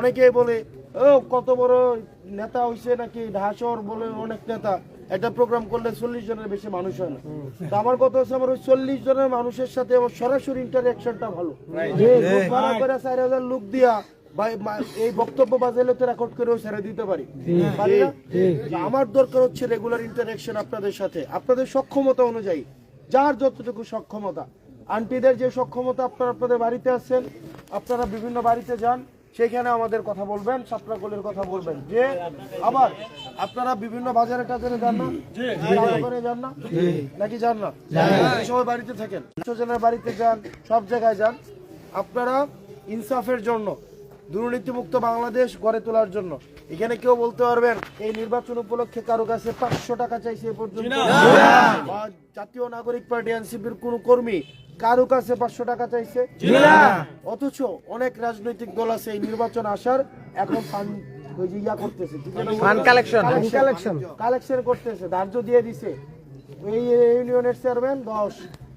অনেকেই বলে ও কত বড় নেতা হইছে নাকি ঢাসর? বলে অনেক নেতা। একটা প্রোগ্রাম করলে চল্লিশ জনের বেশি মানুষ হয় না। তো আমার কথা হচ্ছে আমার ওই চল্লিশ জনের মানুষের সাথে আমার সরাসরি ইন্টারাকশনটা ভালো। চার হাজার লোক দিয়া এই বক্তব্য বাজাইলে তো রেকর্ড করেও ছেড়ে দিতে পারি? আমার দরকার হচ্ছে রেগুলার ইন্টারাকশন আপনাদের সাথে। আপনাদের সক্ষমতা অনুযায়ী যার যতটুকু সক্ষমতা। আন্টিদের যে সক্ষমতা আপনারা আপনাদের বাড়িতে আছেন আপনারা বিভিন্ন বাড়িতে যান সেখানে আমাদের কথা বলবেন সাপড়াকলের কথা বলবেন। যে আবার আপনারা বিভিন্ন বাজারে টাজারে যান না? যান না? নাকি যান না? সবাই বাড়িতে থাকেন জনের বাড়িতে যান সব জায়গায় যান আপনারা ইনসাফের জন্য দুর্নীতিমুক্ত বাংলাদেশ গড়ে তোলার জন্য এখানে কেউ বলতে পারবেন এই নির্বাচন উপলক্ষে কারও কাছে পাঁচশো টাকা চাইছে এ পর্যন্ত। জাতীয় নাগরিক পার্টি এনসিপির কোন কর্মী কারও কাছে পাঁচশো টাকা চাইছে। অথচ অনেক রাজনৈতিক দল আছে এই নির্বাচন আসার এখন ফান্ড ওই যে ইয়া করতেছে কালেকশন। কালেকশন। করতেছে ধার্য দিয়ে দিছে। এই ইউনিয়নের চেয়ারম্যান দশ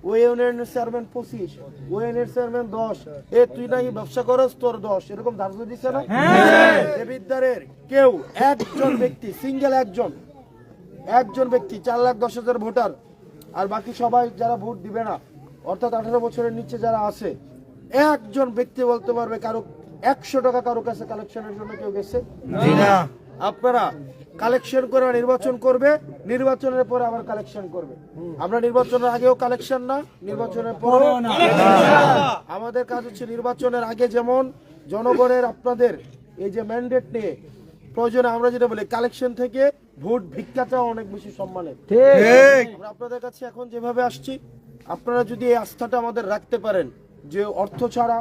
ওই ইউনিয়নের চেয়ারম্যান পঁচিশ ওই ইউনিয়নের চেয়ারম্যান দশ। এ তুই নাকি ব্যবসা করস তোর দশ। এরকম ধার্য দিছে না? দেবিদ্বারের কেউ একজন ব্যক্তি সিঙ্গেল একজন। একজন ব্যক্তি চার লাখ দশ হাজার ভোটার। আর বাকি সবাই যারা ভোট দিবে না অর্থাৎ আঠারো বছরের নিচে যারা আছে একজন ব্যক্তি বলতে পারবে কারও একশো টাকা কারও কাছে কালেকশনের জন্য কেউ গেছে? আপনারা কালেকশন করে নির্বাচন করবে নির্বাচনের পরে আবার কালেকশন করবে। আমরা নির্বাচনের আগেও কালেকশন না নির্বাচনের পরে আমাদের কাজ হচ্ছে নির্বাচনের আগে যেমন জনগণের আপনাদের এই যে ম্যান্ডেট নিয়ে প্রয়োজনে আমরা যেটা বলি কালেকশন থেকে ভোট ভিক্ষা চাওয়া অনেক বেশি সম্মানের। আমরা আপনাদের কাছে এখন যেভাবে আসছি আপনারা যদি এই আস্থাটা আমাদের রাখতে পারেন যে অর্থ ছাড়া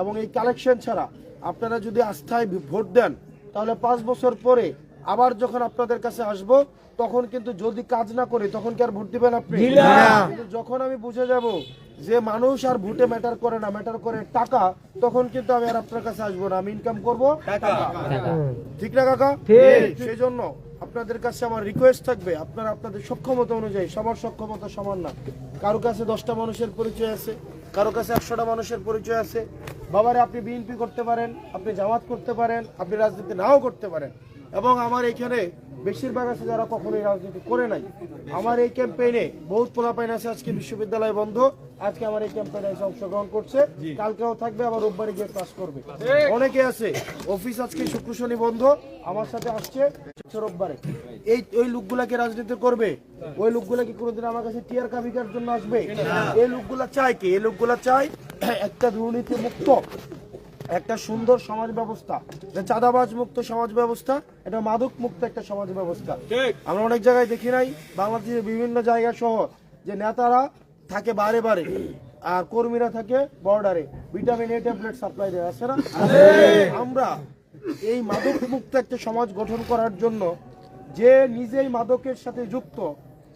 এবং এই কালেকশন ছাড়া আপনারা যদি আস্থায় ভোট দেন তাহলে পাঁচ বছর পরে আবার যখন আপনাদের কাছে আসব তখন কিন্তু যদি কাজ না করি তখন কি আর ভোট দিবেন আপনি? কিন্তু যখন আমি বুঝে যাব যে মানুষ আর ভোটে ম্যাটার করে না ম্যাটার করে টাকা তখন কিন্তু আমি আর আপনার কাছে আসব না। আমি ইনকাম করব ঠিক না কাকা? সেই জন্য আপনাদের কাছে আমার রিকোয়েস্ট থাকবে, আপনারা আপনাদের সক্ষমতা অনুযায়ী, সবার সক্ষমতা সমান না। কারও কাছে দশটা মানুষের পরিচয় আছে, কারও কাছে একশোটা মানুষের পরিচয় আছে। বাবারে, আপনি বিএনপি করতে পারেন, আপনি জামাত করতে পারেন, আপনি রাজনীতি নাও করতে পারেন। এবং আমার এখানে বেশিরভাগ আছে যারা কখনোই রাজনীতি করে নাই। আমার এই ক্যাম্পেইনে বহুত পোলাপাইন আছে আজকে বিশ্ববিদ্যালয় বন্ধ। আজকে আমার এই ক্যাম্পেইনে এসে অংশগ্রহণ করছে। কালকেও থাকবে আবার রোববারে গিয়ে ক্লাস করবে। অনেকে আছে অফিস আজকে শুক্র শনি বন্ধ আমার সাথে আসছে রোববারে। এই ওই লোকগুলাকে রাজনীতি করবে? ওই লোকগুলা কি কোনোদিন আমার কাছে টিয়ার কাবিকার জন্য আসবে? এই লোকগুলা চায় কি? এই লোকগুলা চায় একটা দুর্নীতি মুক্ত একটা সুন্দর সমাজ ব্যবস্থা। চাঁদাবাজ মুক্ত সমাজ ব্যবস্থা এটা মাদক মুক্ত একটা সমাজ ব্যবস্থা। আমরা অনেক জায়গায় দেখি নাই বাংলাদেশের বিভিন্ন জায়গা সহ যে নেতারা থাকে বারে বারে আর কর্মীরা থাকে বর্ডারে ভিটামিন এ ট্যাবলেট সাপ্লাই দেয় আছে না? আমরা এই মাদক মুক্ত একটা সমাজ গঠন করার জন্য যে নিজেই মাদকের সাথে যুক্ত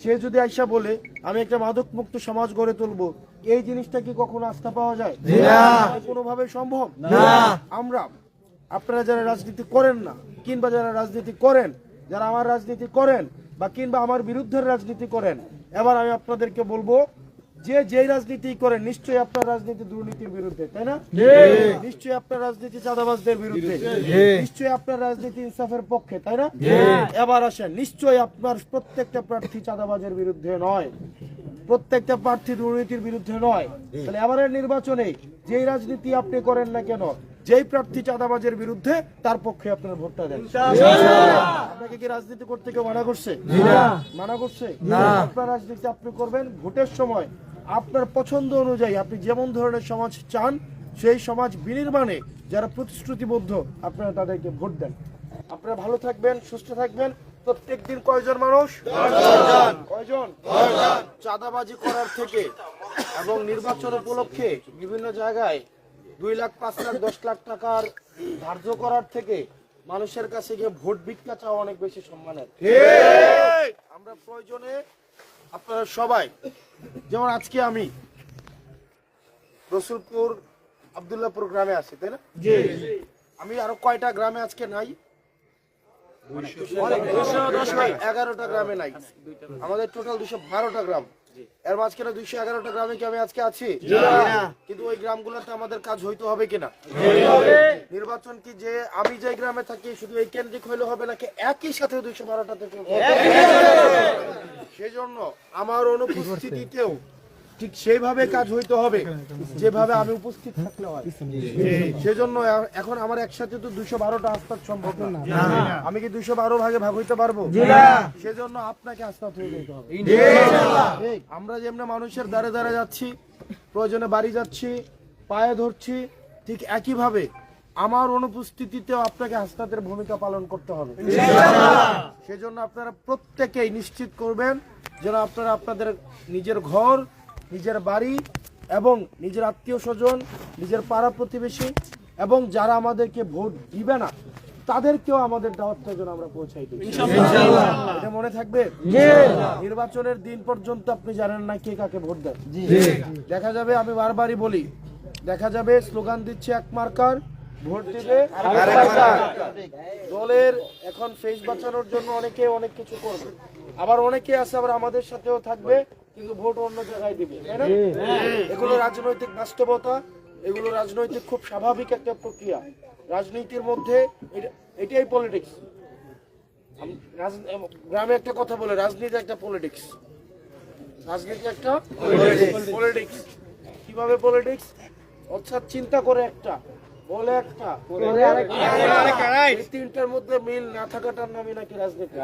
সে যদি আইসা বলে আমি একটা মাদক মুক্ত সমাজ গড়ে তুলবো এই জিনিসটা কি কখনো আস্থা পাওয়া যায়? কোনোভাবে সম্ভব? আমরা আপনারা যারা রাজনীতি করেন না কিংবা যারা রাজনীতি করেন যারা আমার রাজনীতি করেন বা কিংবা আমার বিরুদ্ধে রাজনীতি করেন এবার আমি আপনাদেরকে বলব যে যেই রাজনীতি করেন নিশ্চয়ই আপনার রাজনীতি দুর্নীতির বিরুদ্ধে তাই না? নিশ্চয়ই আপনার রাজনীতি চাঁদাবাজদের বিরুদ্ধে নিশ্চয়ই আপনার রাজনীতি ইনসাফের পক্ষে তাই না? এবার আসেন নিশ্চয়ই আপনার প্রত্যেকটা প্রার্থী চাঁদাবাজের বিরুদ্ধে নয়। প্রত্যেকটা প্রার্থী দুর্নীতির বিরুদ্ধে নয়। তাহলে এবারের নির্বাচনে যেই রাজনীতি আপনি করেন না কেন যেই প্রার্থী চাঁদাবাজের বিরুদ্ধে তার পক্ষে আপনার ভোটটা দেন। আপনাকে কি রাজনীতি করতে কেউ মানা করছে? মানা করছে? আপনার রাজনীতি আপনি করবেন ভোটের সময় আপনার পছন্দ অনুযায়ী আপনি যেমন ধরনের সমাজ চান সেই সমাজ বিনির্মাণে যারা প্রতিশ্রুতিবদ্ধ আপনারা তাদেরকে ভোট দেন। আপনারা ভালো থাকবেন সুস্থ থাকবেন। প্রত্যেক দিন কয়জন মানুষ? কয়জন? চাঁদাবাজি করার থেকে এবং নির্বাচন উপলক্ষে বিভিন্ন জায়গায় দুই লাখ পাঁচ লাখ দশ লাখ টাকার ধার্য করার থেকে মানুষের কাছে গিয়ে ভোট ভিক্ষা চাওয়া অনেক বেশি সম্মানের। আমরা প্রয়োজনে আপনারা সবাই যেমন আজকে আমি রসুলপুর আবদুল্লাপুর গ্রামে আছি তাই না? আমি আরও কয়টা গ্রামে আজকে নাই? এগারোটা গ্রামে নাই। আমাদের টোটাল দুশো বারোটা গ্রাম। এর মাঝখানে দুইশো এগারোটা গ্রামে কি আমি আজকে আছি? কিন্তু ওই গ্রামগুলোতে আমাদের কাজ হইতে হবে কিনা? নির্বাচন কি যে আমি যে গ্রামে থাকি শুধু এই কেন্দ্রিক হইলে হবে নাকি একই সাথে দুইশো বারোটা থেকে সেজন্য আমার অনুপস্থিতিতেও ঠিক সেইভাবে কাজ হইতে হবে যেভাবে আমি উপস্থিত থাকলে হয়। সেজন্য এখন আমার একসাথে তো দুইশো বারোটা আস্তার সম্ভব না। আমি কি দুইশো বারো ভাগে ভাগ হইতে পারব? সেজন্য আপনাকে আস্থা হয়ে যেতে হবে। আমরা যেমনি মানুষের দ্বারে দ্বারে যাচ্ছি প্রয়োজনে বাড়ি যাচ্ছি পায়ে ধরছি ঠিক একইভাবে আমার অনুপস্থিতিতেও আপনাকে হাসনাতের ভূমিকা পালন করতে হবে। সেজন্য আপনারা প্রত্যেকেই নিশ্চিত করবেন যেন আপনারা আপনাদের নিজের ঘর নিজের বাড়ি এবং নিজের আত্মীয় স্বজন নিজের পাড়া প্রতিবেশী এবং যারা আমাদেরকে ভোট দিবে না তাদেরকেও আমাদের দাওয়াতটা যেন আমরা পৌঁছাই দিই এটা মনে থাকবে? নির্বাচনের দিন পর্যন্ত আপনি জানেন না কে কাকে ভোট দেন। দেখা যাবে আমি বারবারই বলি দেখা যাবে স্লোগান দিচ্ছে এক মার্কার ভোট দিবে দলের এখন ফেস বাঁচানোর জন্য অনেকে অনেক কিছু করবে। আবার অনেকে আছে আবার আমাদের সাথেও থাকবে। কিন্তু ভোট অন্য জায়গায় দিবে। তাই না? এগুলো রাজনৈতিক বাস্তবতা এগুলো রাজনৈতিক খুব স্বাভাবিক একটা প্রক্রিয়া। রাজনীতির মধ্যে এটা- এটাই পলিটিক্স গ্রামে একটা কথা বলে রাজনীতি একটা পলিটিক্স রাজনীতি একটা পলিটিক্স কীভাবে পলিটিক্স অর্থাৎ চিন্তা করে একটা। বলে একটা। তিনটার মধ্যে মিল না থাকাটার নামই নাকি রাজনীতি।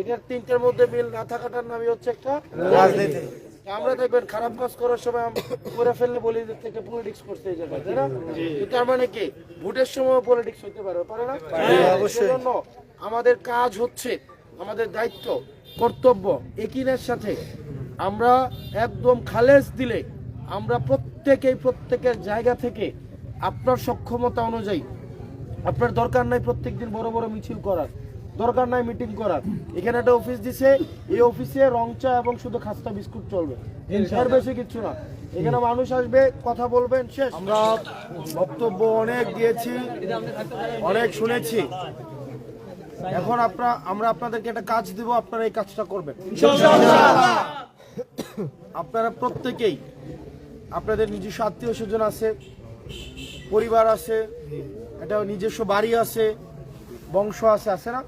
এটার তিনটার মধ্যে মিল না থাকাটার নামই হচ্ছে একটা রাজনীতি। আমরা দেখবেন খারাপ কাজ করার সময় করে ফেললে বলি থেকে পলিটিক্স করতে তাই না? তার মানে কি? ভোটের সময় পলিটিক্স হতে পারে পারে না? অবশ্যই। আমাদের কাজ হচ্ছে আমাদের দায়িত্ব কর্তব্য একিনের সাথে। আমরা একদম খালেজ দিলে আমরা প্রত্যেকেই প্রত্যেকের জায়গা থেকে আপনার সক্ষমতা অনুযায়ী আপনার দরকার নাই প্রত্যেকদিন বড় বড় মিছিল করার দরকার নাই মিটিং করার। এখানে একটা অফিস দিছে এই অফিসে রং চা এবং শুধু খাস্তা বিস্কুট চলবে। এর বেশি কিছু না। এখানে মানুষ আসবে কথা বলবেন শেষ। আমরা বক্তব্য অনেক দিয়েছি অনেক শুনেছি। এখন আপনারা আমরা আপনাদেরকে একটা কাজ দিব আপনারা এই কাজটা করবেন। আপনারা প্রত্যেকেই আপনাদের নিজস্ব আত্মীয় স্বজন আছে পরিবার আছে একটা নিজস্ব বাড়ি আছে বংশ আছে আছে না?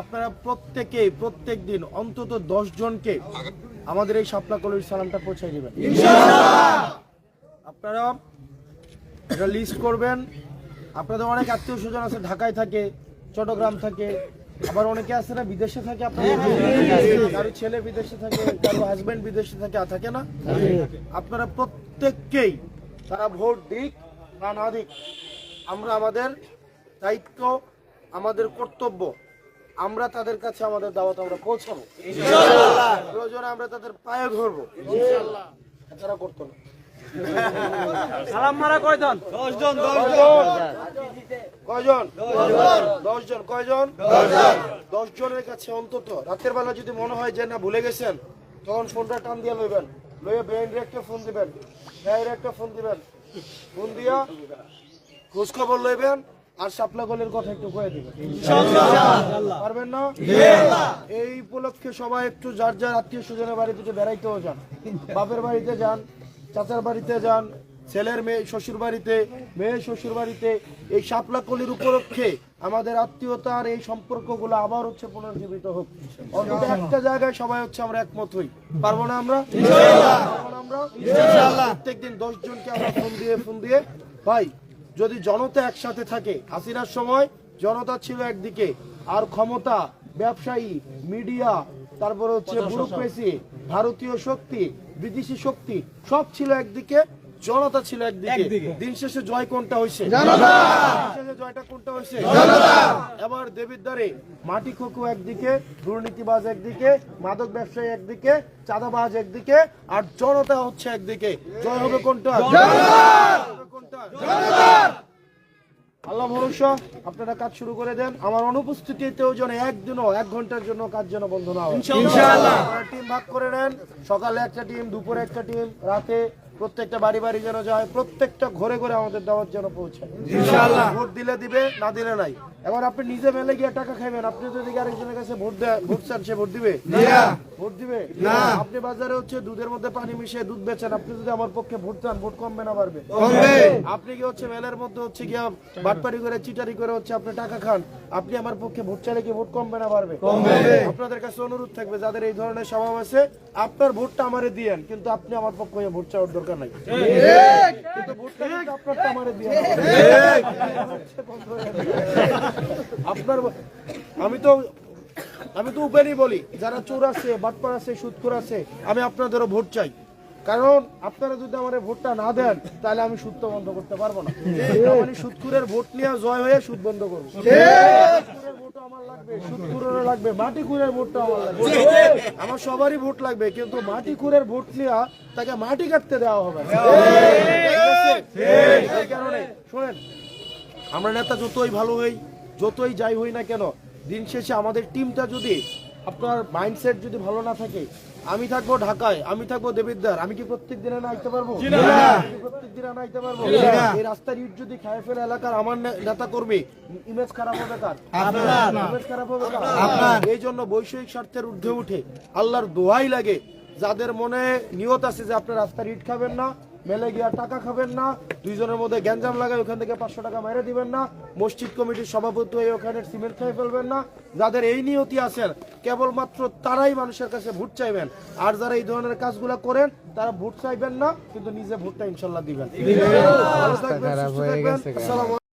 আপনারা প্রত্যেকেই প্রত্যেক দিন অন্তত দশ জনকে আমাদের এই শাপলা কলের সালামটা পৌঁছে দেবেন। আপনারা একটা লিস্ট করবেন। আপনাদের অনেক আত্মীয় স্বজন আছে ঢাকায় থাকে চট্টগ্রাম থাকে আবার অনেকে আছে না বিদেশে থাকে আপনাদের কারও ছেলে বিদেশে থাকে কারও হাজবেন্ড বিদেশে থাকে থাকে না? আপনারা প্রত্যেককেই তারা ভোট দিক বা না দিক আমরা আমাদের দায়িত্ব আমাদের কর্তব্য আমরা তাদের কাছে আমাদের দাওয়াত আমরা পৌঁছাবো। প্রয়োজনে আমরা তাদের পায়ে ধরবো। তারা করতো না। সালাম মারা কয়জন? কয়জন? দশ কয়জন? দশ জনের কাছে অন্তত রাতের বেলা যদি মনে হয় যে না ভুলে গেছেন তখন ফোনটা টান দিয়ে লইবেন। লইয়ে বেআইন একটা ফোন দিবেন। বেআইন একটা ফোন দিবেন। ফোন দিয়া খোঁজ খবর লইবেন আর শাপলা গলের কথা একটু কয়ে দিবেন। পারবেন না? এই উপলক্ষে সবাই একটু যার যার আত্মীয় স্বজনের বাড়িতে বেড়াইতেও যান। বাপের বাড়িতে যান চাচার বাড়িতে যান ছেলের মেয়ে শ্বশুর বাড়িতে মেয়ের শ্বশুর বাড়িতে এই শাপলা কলির উপলক্ষে আমাদের আত্মীয়তার এই সম্পর্কগুলো আবার হচ্ছে পুনর্জীবিত হোক। অন্তত একটা জায়গায় সবাই হচ্ছে আমরা একমত হই। পারব না আমরা? পারব না আমরা? প্রত্যেকদিন দশ জনকে আমরা ফোন দিয়ে ফোন দিয়ে। ভাই যদি জনতা একসাথে থাকে হাসিনার সময় জনতা ছিল একদিকে আর ক্ষমতা ব্যবসায়ী মিডিয়া তারপরে হচ্ছে ব্যুরোক্রেসি ভারতীয় শক্তি বিদেশি শক্তি সব ছিল একদিকে। জনতা ছিল একদিকে। দিন শেষে জয় কোনটা হয়েছে জয়টা কোনটা হয়েছে এবার দেবিদ্বারে মাটি খোকু একদিকে দুর্নীতিবাজ একদিকে মাদক ব্যবসায়ী একদিকে চাঁদাবাজ একদিকে আর জনতা হচ্ছে একদিকে। জয় হবে কোনটা? জয় হবে কোনটা? আল্লাহ ভরসা আপনারা কাজ শুরু করে দেন। আমার অনুপস্থিতিতেও যেন একদিনও এক ঘণ্টার জন্য কাজ যেন বন্ধ না হয়। টিম ভাগ করে নেন। সকালে একটা টিম দুপুরে একটা টিম রাতে প্রত্যেকটা বাড়ি বাড়ি যেন যায় প্রত্যেকটা ঘরে ঘরে আমাদের দাওয়াত যেন পৌঁছায়। ভোট দিলে দিবে না দিলে নাই। এখন আপনি নিজে মেলে গিয়ে টাকা খাইবেন। আপনি যদি আরেকজনের কাছে ভোট দেয় ভোট চান সে ভোট দিবে? ভোট দিবে? না। আপনি বাজারে হচ্ছে দুধের মধ্যে পানি মিশিয়ে দুধ বেচেন। আপনি যদি আমার পক্ষে ভোট চান ভোট কমবে না বাড়বে। আপনি কি হচ্ছে মেলের মধ্যে হচ্ছে গিয়া বাটপারি করে চিটারি করে হচ্ছে আপনি টাকা খান? আপনি আমার পক্ষে ভোট চাইলে কি ভোট কমবে না বাড়বে? আপনাদের কাছে অনুরোধ থাকবে যাদের এই ধরনের স্বভাব আছে আপনার ভোটটা আমারে দিয়েন কিন্তু আপনি আমার পক্ষে হয়ে ভোট চাওয়ার দরকার নাই। কিন্তু ভোটটা আপনারটা আমারে দিয়েন। আপনার আমি তো আমি তো উপেনই বলি যারা চোর আছে বাটপার আছে সুদখোর আছে আমি আপনাদেরও ভোট চাই। কারণ আপনারা যদি আমার ভোটটা না দেন তাহলে আমি সুদ বন্ধ করতে পারব না। আমি সুদখুরের ভোট নিয়ে জয় হয়ে সুদ বন্ধ করব। আমার লাগবে সুদখুরেরও লাগবে মাটি খুরের ভোটটা আমার লাগবে। আমার সবারই ভোট লাগবে কিন্তু মাটি খুরের ভোট নিয়ে তাকে মাটি কাটতে দেওয়া হবে শোনেন আমরা নেতা যতই ভালো হই যতই যাই হই না কেন দিন শেষে আমাদের টিমটা যদি আপনার মাইন্ডসেট যদি ভালো না থাকে আমি থাকব ঢাকায় আমি থাকব দেবিদ্দার আমি কি প্রত্যেক দিনে না আইতে পারব? প্রত্যেক দিনে না আইতে পারব? এই রাস্তার ইট যদি খায় ফেলে এলাকার আমার নেতা করবে ইমেজ খারাপ হবে কার? ইমেজ খারাপ হবে এই জন্য বৈষয়িক স্বার্থের ঊর্ধ্বে উঠে আল্লাহর দোয়াই লাগে। যাদের মনে নিয়ত আছে যে আপনি রাস্তার ইট খাবেন না মেলে গিয়া টাকা খাবেন না। দুইজনের মধ্যে গ্যাঞ্জাম লাগায় ওখান থেকে পাঁচশো টাকা মেরে দিবেন না। মসজিদ কমিটির সভাপতি হয়ে ওখানে সিমেন্ট খেয়ে ফেলবেন না। যাদের এই নিয়তি আছেন কেবলমাত্র তারাই মানুষের কাছে ভোট চাইবেন। আর যারা এই ধরনের কাজগুলো করেন তারা ভোট চাইবেন না কিন্তু নিজে ভোটটা ইনশাল্লাহ দিবেন।